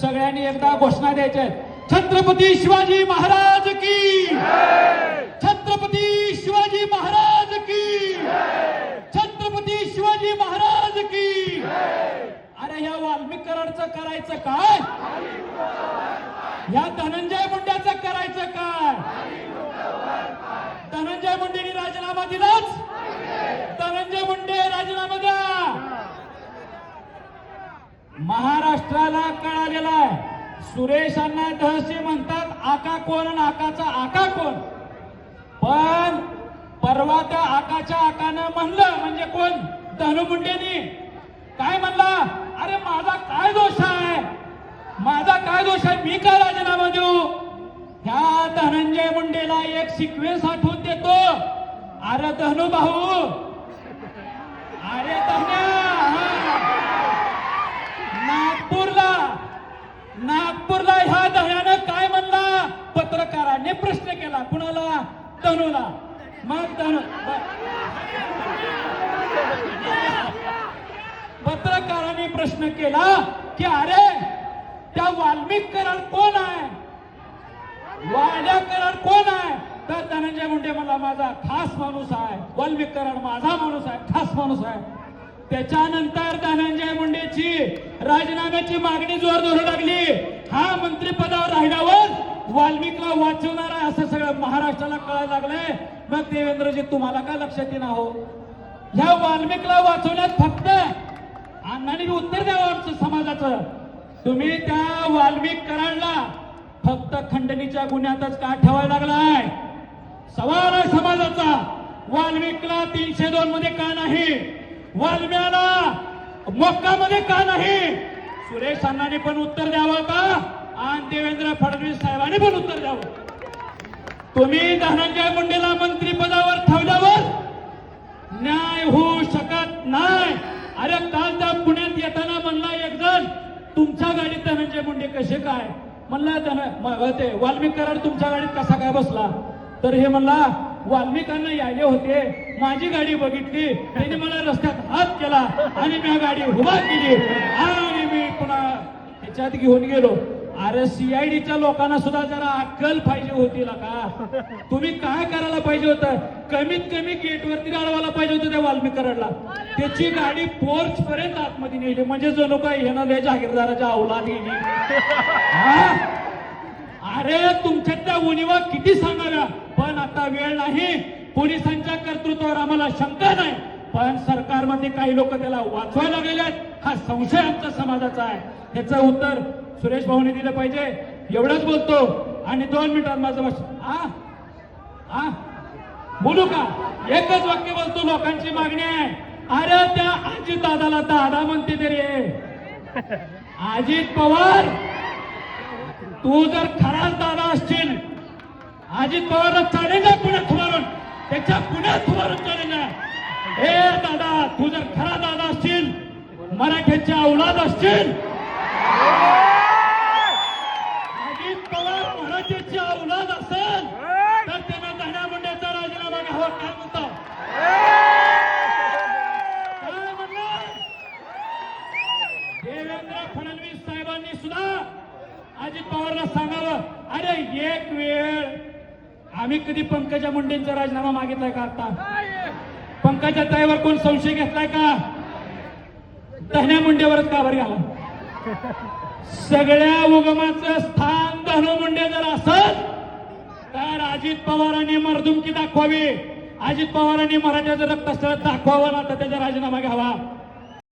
सगळ्यांनी एकदा घोषणा द्यायच्या आहेत. छत्रपती शिवाजी महाराज की छत्रपती शिवाजी महाराज की छत्रपती शिवाजी महाराज की अरे ह्या वाल्मिक करायचं काय? या धनंजय मुंड्याचं करायचं काय? धनंजय मुंडेनी राजीनामा दिलाच धनंजय मुंडे राजीनामा द्या महाराष्ट्राला कळालेला आहे सुरेशांना दहसे म्हणतात आका कोण आणि आकाचा आका कोण? पण परवा त्या आकाच्या आकानं म्हणलं म्हणजे कोण? धनु मुंडेनी काय म्हणला? अरे माझा काय दोष आहे? माझा काय दोष आहे? मी काय राजीनामा देऊ? ह्या धनंजय मुंडेला एक सिक्वेन्स आठवून देतो. अरे धनु भाऊ अरे धन्या नागपूरला नागपूरला ह्या दह्यानं काय म्हणला पत्रकारांनी केला. कुणाला? तनूला. मग तनू पत्रकारांनी प्रश्न केला की अरे त्या वाल्मिक कराड कोण आहे? वाड्या कराड कोण आहे? तर धनंजय मुंडे मला माझा खास माणूस आहे. वाल्मिक कराड माझा माणूस आहे. खास माणूस आहे. त्याच्यानंतर धनंजय मुंडेची राजीनाम्याची मागणी जोर धरू लागली. हा मंत्रिपदावर राहिल्यावर वाल्मिकला वाचवणार आहे असं सगळं महाराष्ट्राला कळायला लागलंय. मग देवेंद्रजी तुम्हाला काय लक्षात येणार हो? ह्या वाल्मिकला वाचवण्यात फक्त अण्णांनी उत्तर द्यावं आमचं समाजाचं. तुम्ही त्या वाल्मिक कराडला फक्त खंडणीच्या गुन्ह्यातच का ठेवायला लागलाय? सवाल आहे समाजाचा. वाल्मिकला तीनशे दोन मध्ये का नाही? वाल्म्याला मोक्कामध्ये का नाही? सुरेश अण्णांनी पण उत्तर द्यावं का? आणि देवेंद्र फडणवीस साहेबांनी पण उत्तर द्यावं. तुम्ही धनंजय मुंडेला मंत्रीपदावर ठेवल्यावर न्याय होऊ शकत नाही. अरे काल त्या पुण्यात येताना म्हणला एक जण तुमच्या गाडीत धनंजय मुंडे कसे काय? म्हणला धन ते वाल्मिक कराड तुमच्या गाडीत कसा काय बसला? तर हे म्हणला वाल्मिकांना यायले होते. माझी गाडी बघितली. त्यांनी मला रस्त्यात हात केला आणि मी गाडी उभा केली आणि मी पुन्हा त्याच्यात घेऊन गेलो. अरे सीआयडीच्या लोकांना सुद्धा जरा अक्कल पाहिजे होती का? तुम्ही काय करायला पाहिजे होतं? कमीत कमी गेटवरती अडवायला पाहिजे होतं त्या वाल्मीकरडला त्याची गाडी पोर्च पर्यंत आतमध्ये नेली. म्हणजे जणू काय येणार या जागीरदाराच्या अवलाद गेली हा? अरे तुमच्यातल्या उणीवा किती सांगाव्या? पण आता वेळ नाही. पोलिसांच्या कर्तृत्वावर आम्हाला शंका नाही. पण सरकारमध्ये काही लोक त्याला वाचवायला गेलेत हा संशय आमच्या समाजाचा आहे. त्याचं उत्तर सुरेश भाऊने दिलं पाहिजे. एवढंच बोलतो. आणि दोन मिनिटात माझं भाषण हा आ? बोलू का? एकच वाक्य बोलतो लोकांची मागणी आहे. अरे त्या अजित दादाला दादा म्हणते तरी. अजित पवार तू जर खराच दादा असशील अजित पवारला चालेल ना पुण्यात थुमारून त्याच्या पुण्यात थुमारून चालेल ना हे दादा तू जर खरा दादा असशील मराठ्याचे औलाद असशील मराठ्याचे औलाद असेल तर त्यांना धण्या मुंड्याचा राजीनामा घ्यावा काय म्हणतो? काय म्हणलं? देवेंद्र फडणवीस साहेबांनी सुद्धा अजित पवारला सांगावं. अरे एक वेळ. आम्ही कधी पंकजा मुंडेंचा राजीनामा मागितलाय का आता? पंकजा ताईवर कोण संशय घेतलाय का? धन्या मुंडेवरच का बरं घाला? सगळ्या उगमाचं स्थान धनु मुंडे जर असत तर अजित पवारांनी मर्दुमकी दाखवावी. अजित पवारांनी मराठ्याचं रक्त दाखवावं ना तर त्याचा राजीनामा घ्यावा.